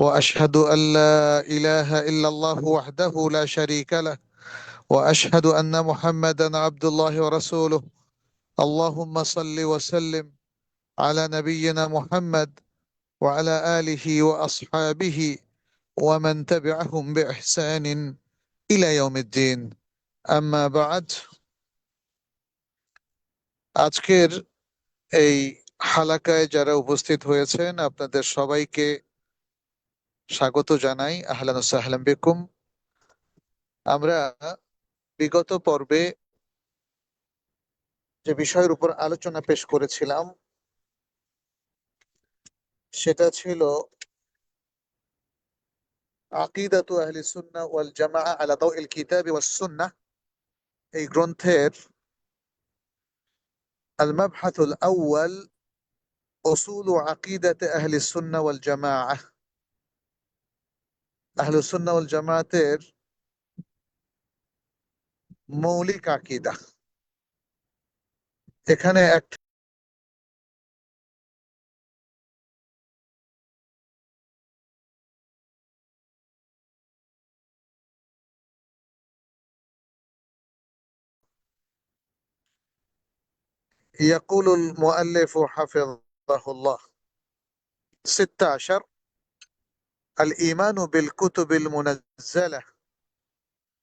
واشهد ان لا اله الا الله وحده لا شريك له واشهد ان محمدا عبد الله ورسوله اللهم صل وسلم على نبينا محمد وعلى اله واصحابه ومن تبعهم باحسان الى يوم الدين اما بعد আজকের এই হালাকায় যারা উপস্থিত হয়েছেন আপনাদের সবাইকে স্বাগত জানাই। আহলান বেকুম। আমরা বিগত পর্বে যে বিষয়ের উপর আলোচনা পেশ করেছিলাম, সেটা ছিল আকিদাত আহলি সুন্না ওয়াল জামা আলা দাউল কিতাব ওয়াস সুন্নাহ এই গ্রন্থের আল মাবহাথুল আউয়াল উসুল আকিদাত আহলি সুন্না ওয়াল জামাআহ والجماعة أهل السنة والجماعة মৌলিক আকিদা এখানে এক يقول المؤلف حفظه الله ستة عشر الإيمان بالكتب المنزلة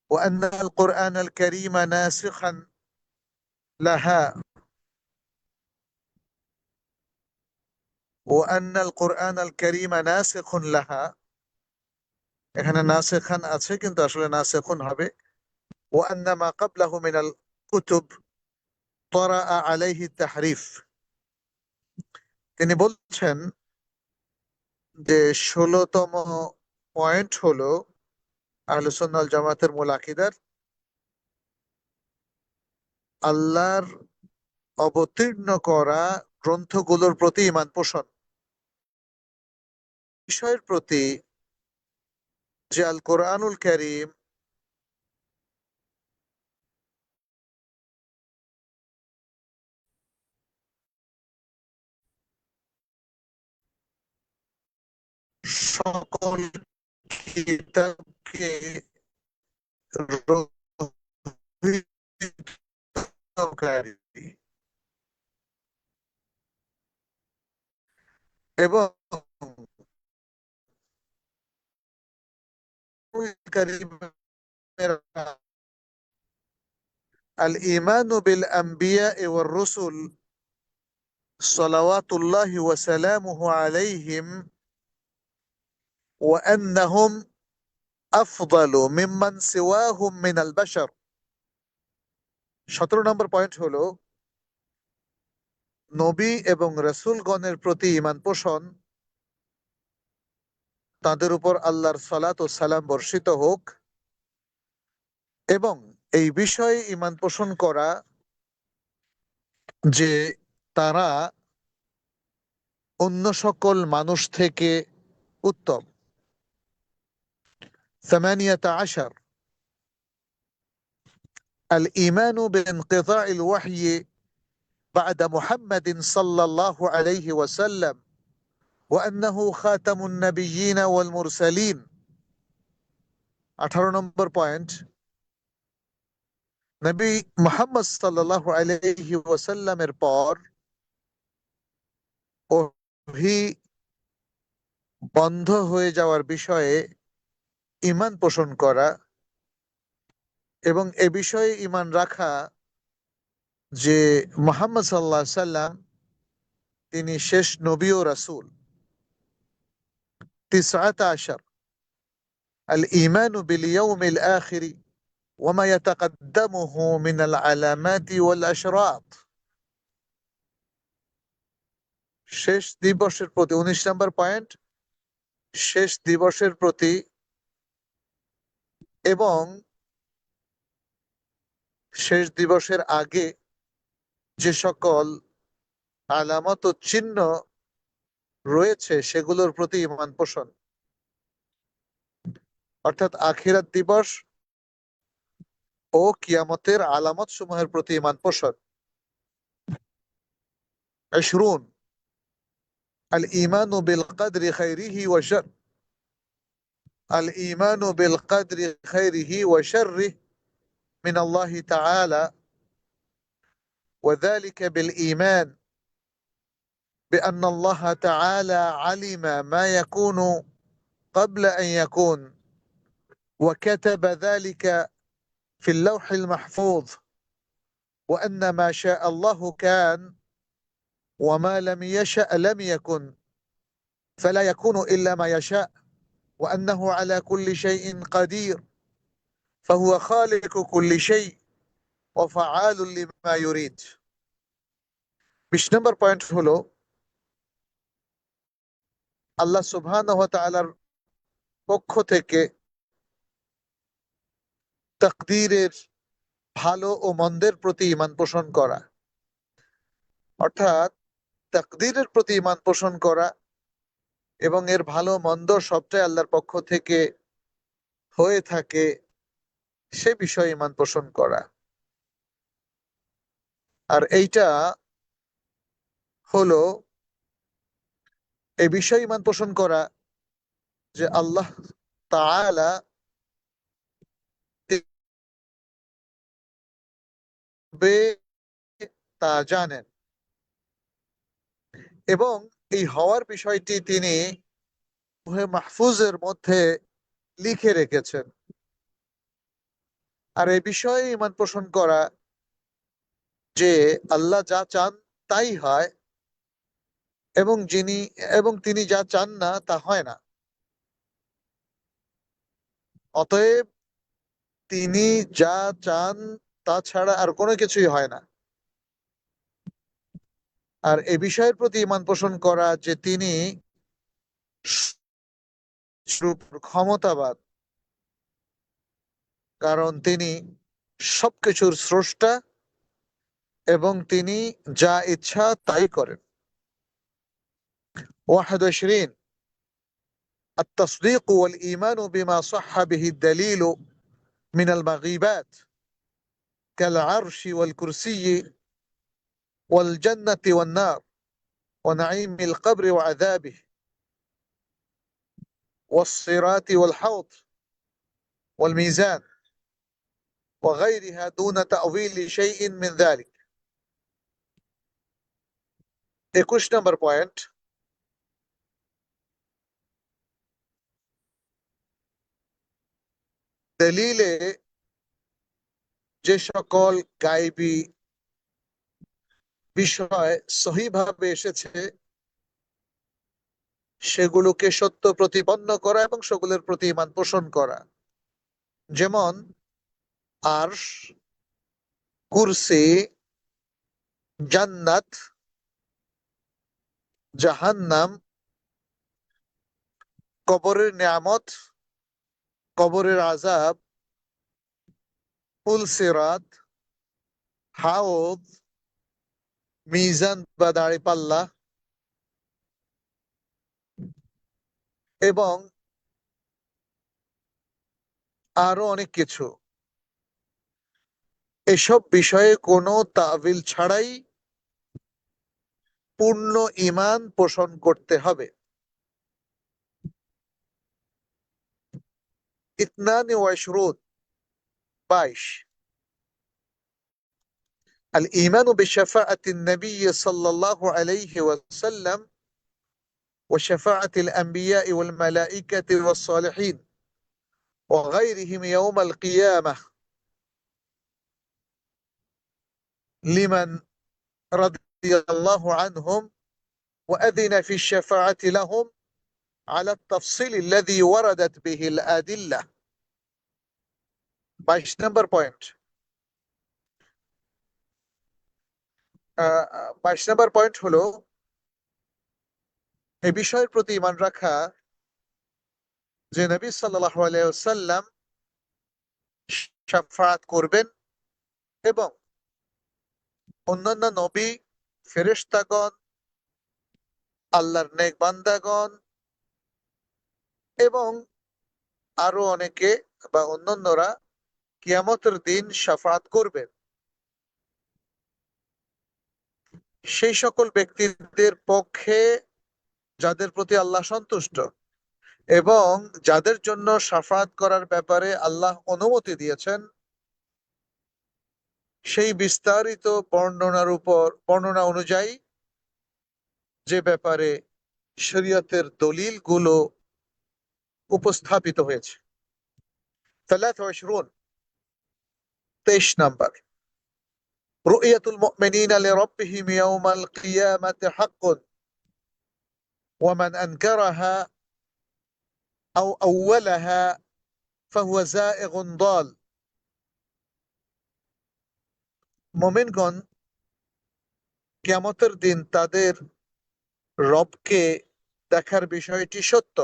وأن القرآن الكريم ناسخا لها وأن القرآن الكريم ناسخ لها এখানে নাসেখান আছে কিন্তু আসলে নাসেখুন হবে وأن ما قبله من الكتب طرأ عليه التحريف তিনি বলছেন যে ষোলতম পয়েন্ট হলো আলোচনাল জামাতের মূল আকিদার। আল্লাহর অবতীর্ণ করা গ্রন্থগুলোর প্রতি ইমান পোষণ। বিষয়ের প্রতি যে আল কোরআনুল করিম সকল কিতাবকে রহিতকারী এবং الإيمان بالأنبياء والرسل صلوات الله وسلامه عليهم وأنهم أفضل ممن سواهم من البشر সতেরো নম্বর পয়েন্ট হলো নবী এবং রসুলগণের প্রতি ইমান পোষণ তাদের উপর আল্লাহর সালাত ও সালাম বর্ষিত হোক এবং এই বিষয়ে ইমান পোষণ করা যে তারা অন্য সকল মানুষ থেকে উত্তম ثمانية عشر الإيمان بانقطاع الوحي بعد محمد صلى الله عليه وسلم وأنه خاتم النبيين والمرسلين আঠারো নম্বর পয়েন্ট নবী মোহাম্মদ সাল্লাহ আলহি ওয়াসাল্লামের পর ওহি বন্ধ হয়ে যাওয়ার বিষয়ে ইমান পোষণ করা এবং এ বিষয়ে ইমান রাখা যে মোহাম্মদ সাল্লাহ সাল্লাম তিনি শেষ নবী ও রাসুল তিসআত আশার الإيمان باليوم الآخر وما يتقدمه من العلامات والأشراط শেষ দিবসের প্রতি উনিশ নম্বর পয়েন্ট শেষ দিবসের প্রতি এবং শেষ দিবসের আগে যে সকল আলামত ও চিহ্ন রয়েছে, সেগুলোর প্রতি ইমান পোষণ। অর্থাৎ আখিরাত দিবস ও কিয়ামতের আলামত সমূহের প্রতি ইমান পোষণ। শুরুন আল ইমান ও বেলকাদ খাইরিহি রিহি শার الإيمان بالقدر خيره وشره من الله تعالى وذلك بالإيمان بأن الله تعالى علم ما يكون قبل أن يكون وكتب ذلك في اللوح المحفوظ وأن ما شاء الله كان وما لم يشأ لم يكن فلا يكون إلا ما يشاء. وأنه على كل شيء قدير فهو خالق كل شيء وفعال لما يريد বিশ নম্বর পয়েন্ট হলো আল্লাহ সুবহান তাআলার পক্ষ থেকে তাকদীরের ভালো ও মন্দের প্রতি ইমান পোষণ করা অর্থাৎ তাকদীরের প্রতি ইমান পোষণ করা এবং এর ভালো মন্দ সবটাই আল্লাহর পক্ষ থেকে হয়ে থাকে সে বিষয়ে ইমান পোষণ করা। আর এইটা হলো এই বিষয়ে ইমান পোষণ করা যে আল্লাহ তাআলা তা জানেন। এবং এই হওয়ার বিষয়টি তিনি মাহফুজের মধ্যে লিখে রেখেছেন। আর এই বিষয়ে ইমান পোষণ করা যে আল্লাহ যা চান তাই হয় এবং যিনি, এবং তিনি যা চান না তা হয় না। অতএব তিনি যা চান তা ছাড়া আর কোনো কিছুই হয় না। আর এ বিষয়ের প্রতি ইমান পোষণ করা যে তিনি ক্ষমতাবাদ কারণ তিনি সবকিছুর স্রষ্টা এবং তিনি যা ইচ্ছা তাই করেন واحد وعشرين التصديق والإيمان بما صح به الدليل من المغيبات كالعرش والكرسي والجنة والنار ونعيم القبر وعذابه والصراط والحوض والميزان وغيرها دون تأويل شيء من ذلك একুশ নম্বর পয়েন্ট দলিলে যে সকল গাইবী বিষয় সহিভাবে এসেছে, সেগুলোকে সত্য প্রতিপন্ন করা এবং সেগুলোর প্রতি ইমান পোষণ করা। যেমন কুরসি, জান্নাত, জাহান্নাম, কবরের নিয়ামত, কবরের আজাব পুলসিরাত হাউদ মিজান বা দাঁড়িপাল্লা এবং আরও অনেক কিছু। এসব বিষয়ে কোনো তাবিল ছাড়াই পূর্ণ ইমান পোষণ করতে হবে। ইতনানি ওয়াশরুদ বাইশ। الإيمان بشفاعة النبي صلى الله عليه وسلم وشفاعة الأنبياء والملائكة والصالحين وغيرهم يوم القيامة لمن رضي الله عنهم وأذن في الشفاعة لهم على التفصيل الذي وردت به الأدلة. باش number point. বাইশ নম্বর পয়েন্ট হলো, এই বিষয়ের প্রতি ইমান রাখা যে নবী সাল্লাম সাফাত করবেন এবং অন্যান্য নবী, ফেরেশতাগণ, আল্লাহর নেক বান্দাগণ এবং আরও অনেকে বা অন্যান্যরা কিয়ামতের দিন সাফাত করবেন। সেই সকল ব্যক্তিদের পক্ষে যাদের প্রতি আল্লাহ সন্তুষ্ট এবং যাদের জন্য সাফাত করার ব্যাপারে আল্লাহ অনুমতি দিয়েছেন, সেই বিস্তারিত বর্ণনার উপর, বর্ণনা অনুযায়ী যে ব্যাপারে শরীয়তের দলিলগুলো উপস্থাপিত হয়েছে। তেইশ নাম্বার। رؤية المؤمنين لربهم يوم القيامة حق ومن أنكرها أو أولها فهو زائغ ضال মোমেনগণ কিয়ামতের দিন তাদের রবকে দেখার বিষয়টি সত্য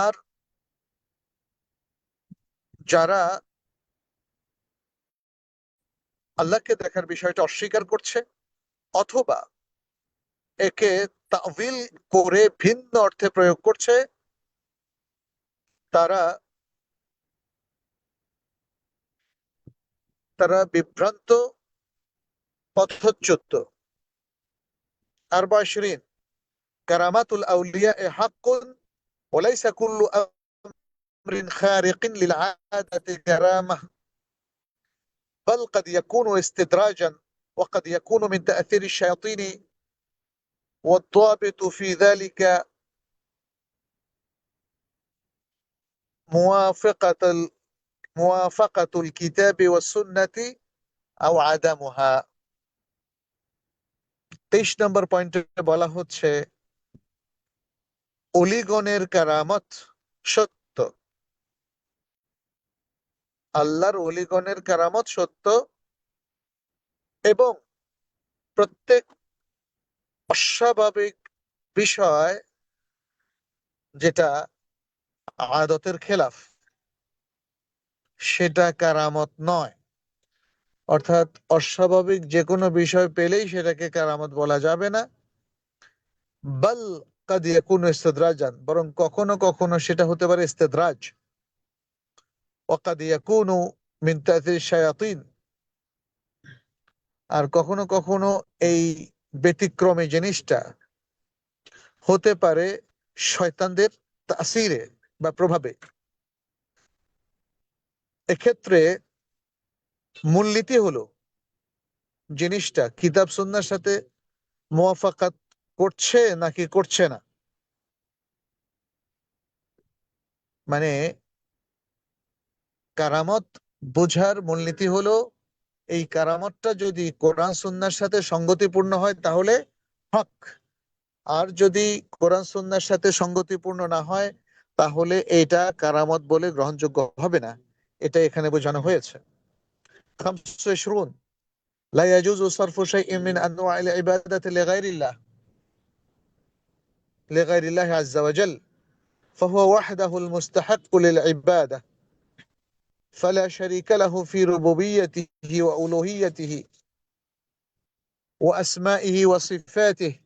আর যারা আল্লাহকে দেখার বিষয়টা অস্বীকার করছে, অথবা একে তাবিল করে ভিন্ন অর্থে প্রয়োগ করছে, তারা তারা বিভ্রান্ত, পথচ্যুত। আর বয়সরিন কারামাতুল আউলিয়া এ হাকুন ওলাইসা কুল্লু আমরিন খারিকিন লিল আদাতি কারামাহ। بل قد يكون استدراجا وقد يكون من تأثير الشياطين والضابط في ذلك موافقة ال- موافقة الكتاب والسنة أو عدمها তেইশ নম্বর পয়েন্টে বলা হচ্ছে অলিগণের কারামত সত্য আল্লাহর অলিগণের কারামত সত্য এবং প্রত্যেক অস্বাভাবিক বিষয় যেটা আদতের খেলাফ, সেটা কারামত নয়। অর্থাৎ অস্বাভাবিক যে কোনো বিষয় পেলেই সেটাকে কারামত বলা যাবে না। বল কাদ ইয়াকুনু ইস্তিদ্রাজান, বরং কখনো কখনো সেটা হতে পারে ইস্তিদ্রাজ। ওয়াকাদ ইয়াকুনু মিন তা'থির শায়াতিন। আর কখনো কখনো এই ব্যতিক্রমী জিনিসটা হতে পারে শয়তানদের তাসিরে বা প্রভাবে। এক্ষেত্রে মূলনীতি হলো জিনিসটা কিতাব সুন্নার সাথে মোয়াফাকাত করছে নাকি করছে না। মানে কারামত বোঝার মূলনীতি হলো এই কারামতটা যদি কোরআন সুন্নার সাথে সঙ্গতিপূর্ণ হয় তাহলে হক আর যদি কোরআন সুন্নার সাথে সঙ্গতিপূর্ণ না হয় তাহলে এটা কারামত বলে গ্রহণযোগ্য হবে না এটা এখানে বোঝানো হয়েছে خمسة وعشرون لا يجوز صرف شيء من أنواع العبادة لغير الله لغير الله عز وجل فهو وحده المستحق للعبادة فلا شريك له في ربوبيته وألوهيته وأسمائه وصفاته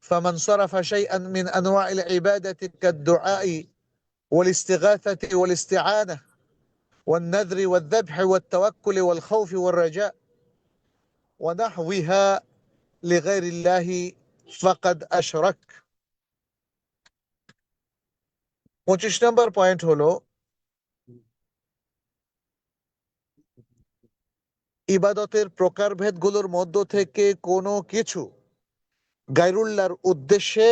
فمن صرف شيئا من أنواع العبادة كالدعاء والاستغاثة والاستعانة والنذر والذبح والتوكل والخوف والرجاء ونحوها لغير الله فقد أشرك পঁচিশ নম্বর পয়েন্ট হলো ইবাদতের প্রকারভেদগুলোর মধ্য থেকে কোনো কিছু গাইরুল্লাহর উদ্দেশ্যে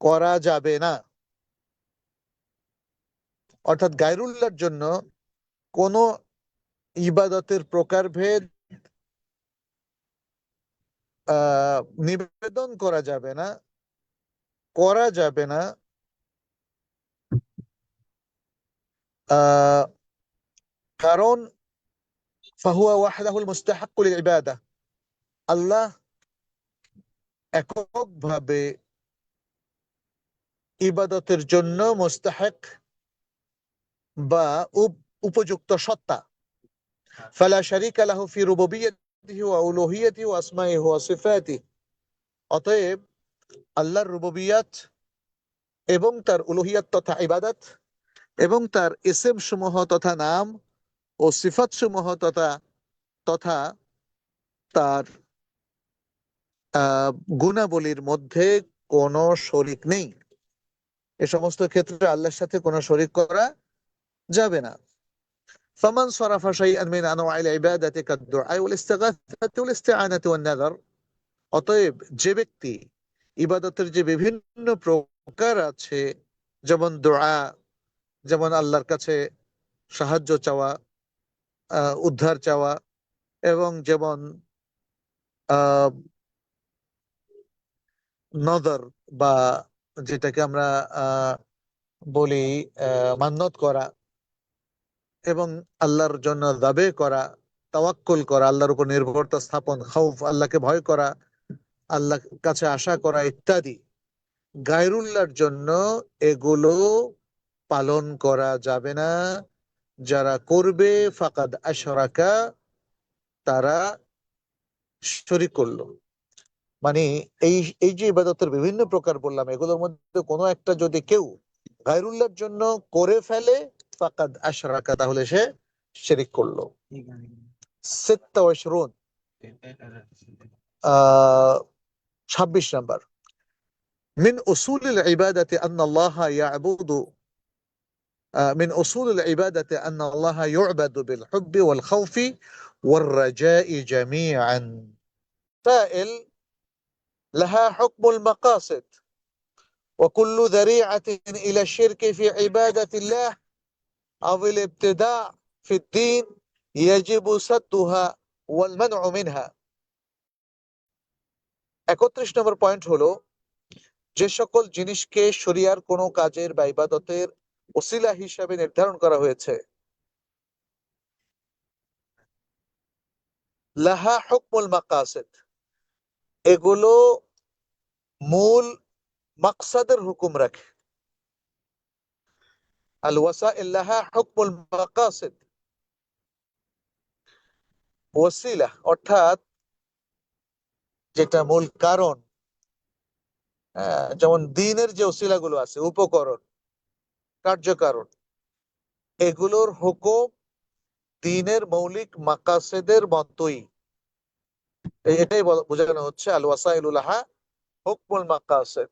করা যাবে না। অর্থাৎ গায়রুল্লাহর জন্য কোন ইবাদতের প্রকারভেদ নিবেদন করা যাবে না, করা যাবে না। কারণ ফাহুয়া ওয়াহদাহুল মুস্তাহাক্কুল ইবাদা আল্লাহ এককভাবে ইবাদতের জন্য মুস্তাহাক বা উপযুক্ত সত্তা। ফালা শারিকা লাহু ফি রুবুবিয়্যাতিহি ওয়া উলুহিয়্যাতিহি ওয়া আসমাইহি ওয়া অতএব আল্লাহর রুবুবিয়াত এবং তার উলুহিয়াত তথা ইবাদত এবং তার ইসম সমূহ তথা নাম ও সিফাত সমূহ তথা তথা তার আহ গুণাবলীর মধ্যে কোনো শরিক নেই এ সমস্ত ক্ষেত্রে আল্লাহর সাথে কোনো শরিক করা যাবে না فمن صرف شيئا من انواع العباده كالدعاء والاستغاثه والاستعانه والنذر অতএব যে ব্যক্তি ইবাদতের যে বিভিন্ন প্রকার আছে যেমন দোয়া যেমন আল্লাহর কাছে সাহায্য চাওয়া আহ, উদ্ধার চাওয়া এবং যেমন নদর বা যেটাকে আমরা বলি, আহ মান্যত করা এবং আল্লাহর জন্য দাবে করা, তাওয়াক্কুল করা, আল্লাহর উপর নির্ভরতা স্থাপন, খাউফ, আল্লাহকে ভয় করা আল্লাহ কাছে আশা করা ইত্যাদি। গায়রুল্লাহর জন্য এগুলো পালন করা যাবে না। যারা করবে ফাকাদ আশরাকা তারা শরিক করলো মানে এই এই যে ইবাদতের বিভিন্ন প্রকার বললাম এগুলোর মধ্যে কোনো একটা যদি কেউ গায়রুল্লাহর জন্য করে ফেলে ফাকাদ আশরাকা তাহলে সে শিরিক করলো সিত্তা ওয়াশরুন আহ 26 নাম্বার من أصول العبادة أن الله يعبد آه، من أصول العبادة أن الله يعبد بالحب والخوف والرجاء جميعا سائل لها حكم المقاصد وكل ذريعة إلى الشرك في عبادة الله أو الابتداع في الدين يجب سدها والمنع منها একত্রিশ নম্বর পয়েন্ট হলো যে সকল জিনিসকে শরিয়ার কোনো কাজের বা ইবাদতের ওসিলা হিসাবে নির্ধারণ করা হয়েছে। লাহা হুকমুল মাকাসিদ। এগুলো মূল মাকসাদের হুকুম রাখে। আল ওয়াসা লাহা হুকমুল মাকাসিদ। ওসিলা অর্থাৎ যেটা মূল কারণ যেমন দিনের যে ওসিলাগুলো আছে, উপকরণ কার্যকারণ। এগুলোর হুকুম দিনের মৌলিক মাকাসেদের মতোই। এটাই বোঝানো হচ্ছে আল ওয়াসাইলুল্লাহা হুকমুল মাকাসিদ।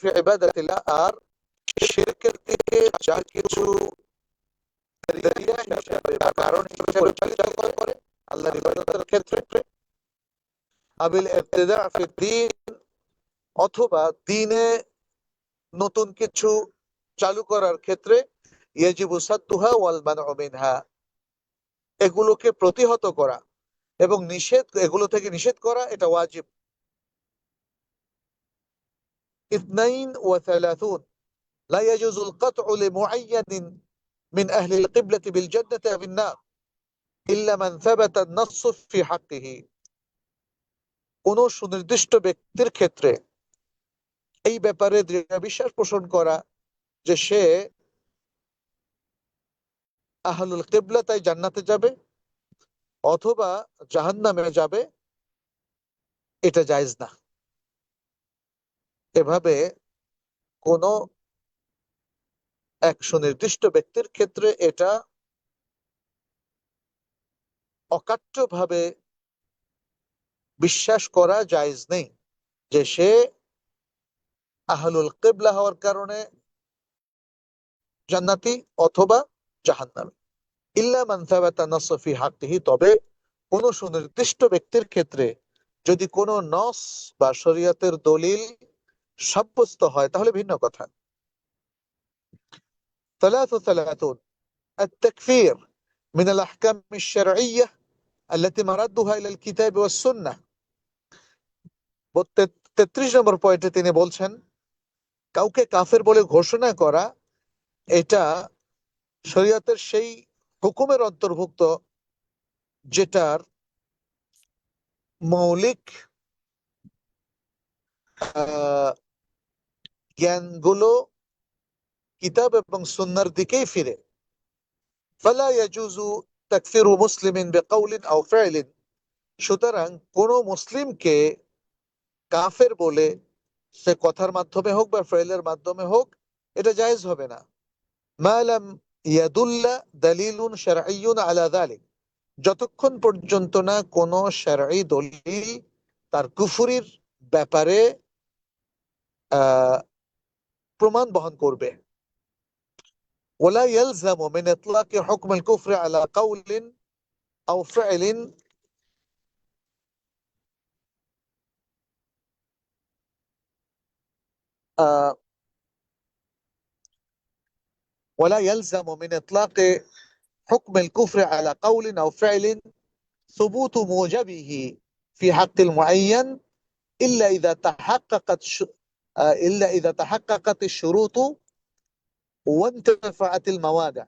ফি ইবাদাতিল্লাহ, আর শিরকের দিকে যা কিছু কারণ হিসেবে পরিচালিত ক্ষেত্রে। আবিল ইবতিদা ফি অথবা দিনে নতুন কিছু চালু করার ক্ষেত্রে ইয়াজিবু সাদ্দুহা ওয়াল মানউ মিনহা এগুলোকে প্রতিহত করা এবং নিষেধ এগুলো থেকে নিষেধ করা এটা ওয়াজিব اثنين وثلاثون لا يجوز القطع لمعين من أهل القبلة بالجنة أو النار إلا من ثبت النص في حقه কোন সুনির্দিষ্ট ব্যক্তির ক্ষেত্রে এই ব্যাপারে দৃঢ় বিশ্বাস পোষণ করা যে সে আহলুল কিবলা তাই জান্নাতে যাবে অথবা জাহান্নামে যাবে, এটা জায়েজ না। এভাবে কোন এক সুনির্দিষ্ট ব্যক্তির ক্ষেত্রে এটা অকাট্যভাবে বিশ্বাস করা জায়েজ নেই যে সে আহলুল কিবলা হওয়ার কারণে জান্নাতি অথবা জাহান্নামী ইল্লা মান থাবাতা নাস ফি হাক্কিহি তবে কোন সুনির্দিষ্ট ব্যক্তির ক্ষেত্রে যদি কোনো নস বা শরীয়তের দলিল সাব্যস্ত হয় তাহলে ভিন্ন কথা ثلاث ثلاثون التكفير من الأحكام الشرعية التي مردها إلى الكتاب والسنة তেত্রিশ নম্বর পয়েন্টে তিনি বলছেন কাউকে কাফের বলে ঘোষণা করা, এটা শরীয়তের সেই হুকুমের অন্তর্ভুক্ত যেটার মৌলিক জ্ঞানগুলো কিতাব এবং সুন্নার দিকেই ফিরে। ফালা তাকফিরু বিকাউলিন আও সুতরাং কোন মুসলিমকে কাফের বলে সে কথার মাধ্যমে হোক বা ফ্রেলের মাধ্যমে হোক, এটা জায়েজ হবে না। মালাম ইয়াদুল্লা দালিলুন আলা দালিক। যতক্ষণ পর্যন্ত না কোন শারঈ দলিল তার কুফুরির ব্যাপারে প্রমাণ বহন করবে। ওলা ইয়ালজামু মিন ইতলাকি হুকম আল আলা কাউলিন আও ولا يلزم من إطلاق حكم الكفر على قول أو فعل ثبوت موجبه في حق المعين إلا إذا تحققت. آه، إلا إذا تحققت الشروط وانتفعت الموانع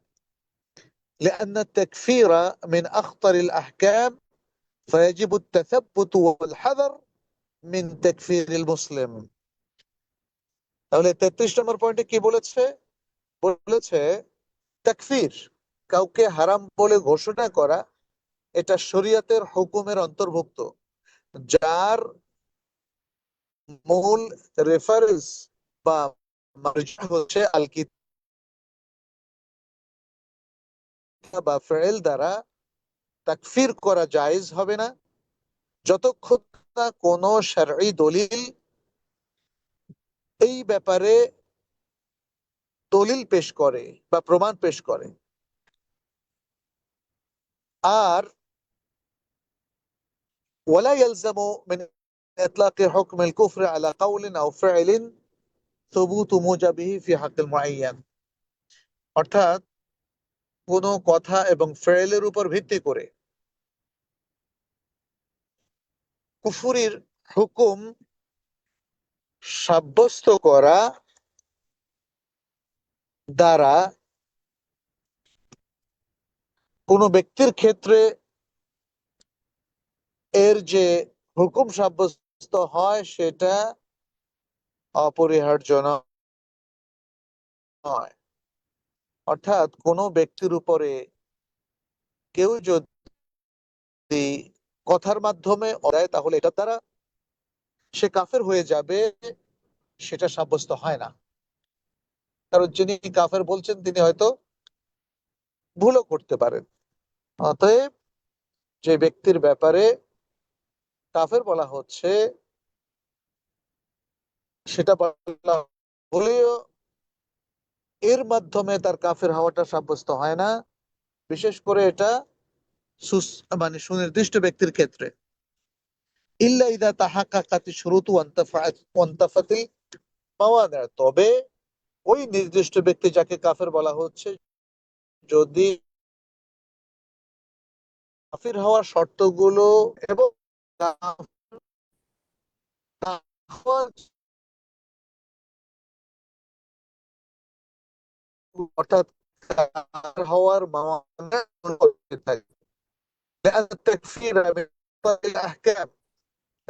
لأن التكفير من أخطر الأحكام فيجب التثبت والحذر من تكفير المسلم তাহলে তেত্রিশ নম্বর পয়েন্টে কি বলেছে? বলেছে, তাকফির, কাউকে হারাম বলে ঘোষণা করা, এটা শরিয়াতের হুকুমের অন্তর্ভুক্ত। যার মূল রেফারেন্স বা হচ্ছে আল বা ফেল দ্বারা তাকফির করা জায়েজ হবে না। যতক্ষণ না কোনো শারঈ দলিল এই ব্যাপারে দলিল পেশ করে বা প্রমাণ পেশ করে আর ولا يلزم من إطلاق حكم الكفر على قول أو فعل ثبوت موجبه في حق المعين অর্থাৎ কোনো কথা এবং ফেলের উপর ভিত্তি করে কুফুরির হুকুম সাব্যস্ত করা দ্বারা কোনো ব্যক্তির ক্ষেত্রে এর যে হুকুম সাব্যস্ত হয় সেটা অপরিহার্য নয় অর্থাৎ কোনো ব্যক্তির উপরে কেউ যদি কথার মাধ্যমে দেয় তাহলে এটা দ্বারা সে কাফের হয়ে যাবে, সেটা সাব্যস্ত হয় না। কারণ যিনি কাফের বলছেন, তিনি হয়তো ভুলও করতে পারেন। অতএব যে ব্যক্তির ব্যাপারে কাফের বলা হচ্ছে, সেটা বলা হলেও এর মাধ্যমে তার কাফের হওয়াটা সাব্যস্ত হয় না। বিশেষ করে এটা মানে সুনির্দিষ্ট ব্যক্তির ক্ষেত্রে। ইল্লা ইদা তাহাক্কাকাতি শুরুতু ওয়ান্তাফাতিল মাওয়ানা তবে ওই নির্দিষ্ট ব্যক্তি যাকে কাফের বলা হচ্ছে, যদি কাফির হওয়ার শর্তগুলো এবং অর্থাৎ হওয়ার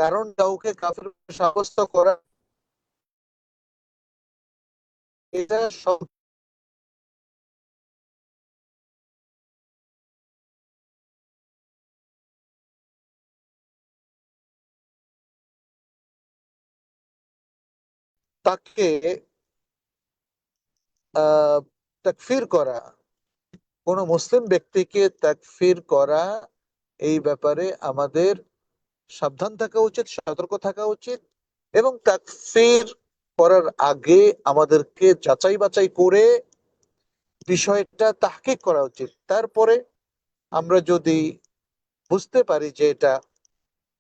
কারণ কাউকে কাফের সাব্যস্ত করা এটা সব তাকে তাকফির করা। কোন মুসলিম ব্যক্তিকে তাকফির করা এই ব্যাপারে আমাদের সাবধান থাকা উচিত, সতর্ক থাকা উচিত এবং তাকফির করার আগে আমাদেরকে যাচাই বাছাই করে বিষয়টা তাহকিক করা উচিত। তারপরে আমরা যদি বুঝতে পারি যে এটা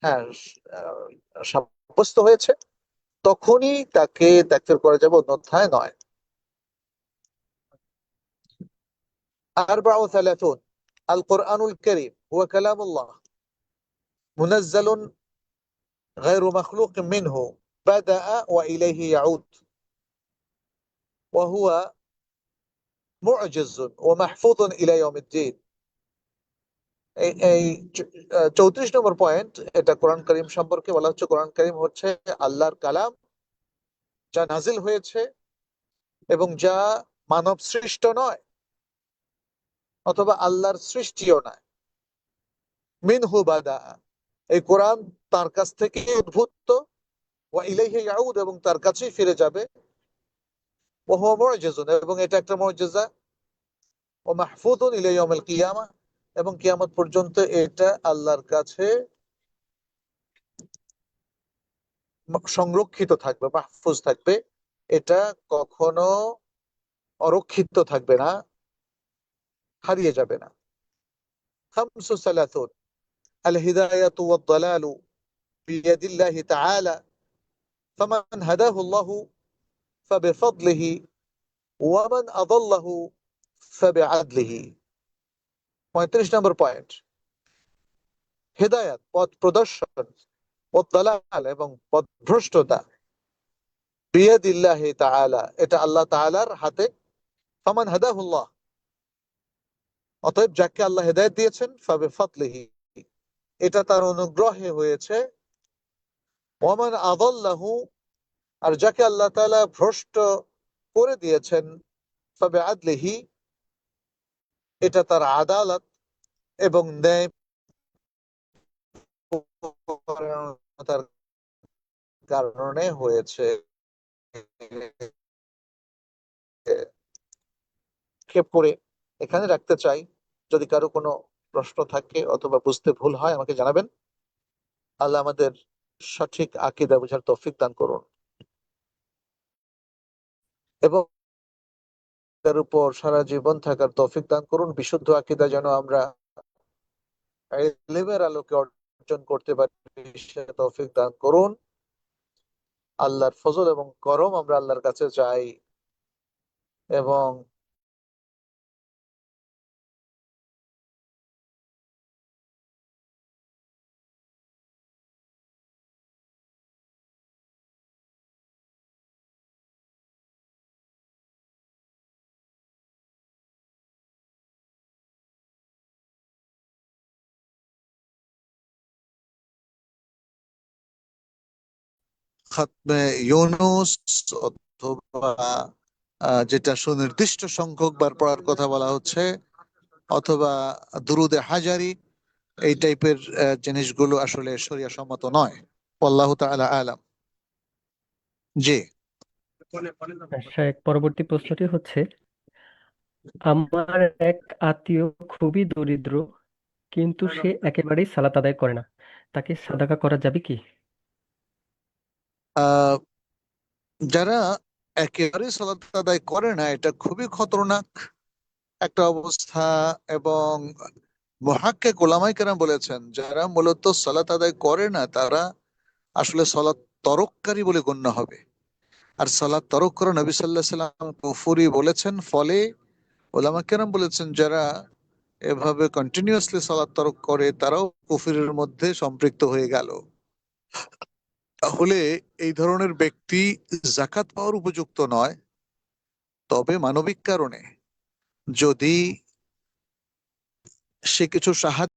হ্যাঁ সাব্যস্ত হয়েছে, তখনই তাকে তাকফির করা যাবে, অন্যথায় নয়। আর সালাতুন আল কোরআনুল করিম, হুয়া কালামুল্লাহ। منزل غير مخلوق منه بدأ وإليه يعود وهو معجز ومحفوظ إلى يوم الدين এই চৌত্রিশ নম্বর পয়েন্ট এটা কোরআন করিম সম্পর্কে বলা হচ্ছে কোরআন করিম হচ্ছে আল্লাহর কালাম যা নাজিল হয়েছে এবং যা মানব সৃষ্ট নয় অথবা আল্লাহর সৃষ্টিও নয় মিনহু বাদা এই কোরআন তার কাছ থেকে উদ্ভূত। এবং তার কাছেই ফিরে যাবে। এবং এটা একটা মুআজিজা ও মাহফুজুন ইলা কিয়ামা এবং কিয়ামত পর্যন্ত এটা আল্লাহর কাছে সংরক্ষিত থাকবে, মাহফুজ থাকবে। এটা কখনো অরক্ষিত থাকবে না, হারিয়ে যাবে না। খামসু সালাতুন। আল হিদায়াতু ওয়াদ দালালু বিয়াদিল্লাহি তাআলা ফামান হাদাহু আল্লাহু فبفضله ومن أضله فبعدله পঁয়ত্রিশ নম্বর পয়েন্ট হেদায়াত পথ প্রদর্শন দালাল এবং পথভ্রষ্টতা বিয়াদিল্লাহি তাআলা এটা আল্লাহ তাআলার হাতে ফামান হাদাহুল্লাহ অতএব যাকে আল্লাহ হেদায়েত দিয়েছেন ফাবে ফাতলিহি এটা তার অনুগ্রহে হয়েছে। ওমান আদাল্লাহু, আর যাকে আল্লাহ তালা ভ্রষ্ট করে দিয়েছেন, তবে আদলিহি, এটা তার আদালত এবং ন্যায় পরায়ণতার কারণে হয়েছে। ক্ষেপ করে এখানে রাখতে চাই, যদি কারও কোনো প্রশ্ন থাকে অথবা বুঝতে ভুল হয়, আমাকে জানাবেন। আল্লাহ আমাদের সঠিক আকিদা বোঝার তৌফিক দান করুন। এবং তার উপর সারা জীবন থাকার তৌফিক দান করুন। বিশুদ্ধ আকিদা যেন আমরা আলোকে অর্জন করতে পারি তৌফিক দান করুন। আল্লাহর ফজল এবং করম আমরা আল্লাহর কাছে চাই। এবং ইউনুস অথবা যেটা সুনির্দিষ্ট সংখ্যক বার পড়ার কথা বলা হচ্ছে, অথবা দুরুদে হাজারি, এই টাইপের জিনিসগুলো আসলে শরিয়া সম্মত নয়। আল্লাহ তাআলা আলাম। জি। পরবর্তী প্রশ্নটি হচ্ছে, আমার এক আত্মীয় খুবই দরিদ্র, কিন্তু সে একেবারেই সালাত আদায় করে না। তাকে সাদাকা করা যাবে কি? যারা একেবারে সালাত আদায় করে না, এটা খুবই খতরনাক একটা অবস্থা এবং মুহাক্কিক ওলামায়ে কেরাম বলেছেন, যারা মূলত সালাত আদায় করে না, তারা আসলে সালাত তরককারী বলে গণ্য হবে। আর সালাত তরক করা নবী সাল্লাহ সাল্লাম কুফুরি বলেছেন, ফলে ওলামা কেরাম বলেছেন, যারা এভাবে কন্টিনিউয়াসলি সালাত তরক করে, তারাও কুফুরের মধ্যে সম্পৃক্ত হয়ে গেল। তাহলে এই ধরনের ব্যক্তি জাকাত পাওয়ার উপযুক্ত নয়। তবে মানবিক কারণে যদি সে কিছু সাহায্য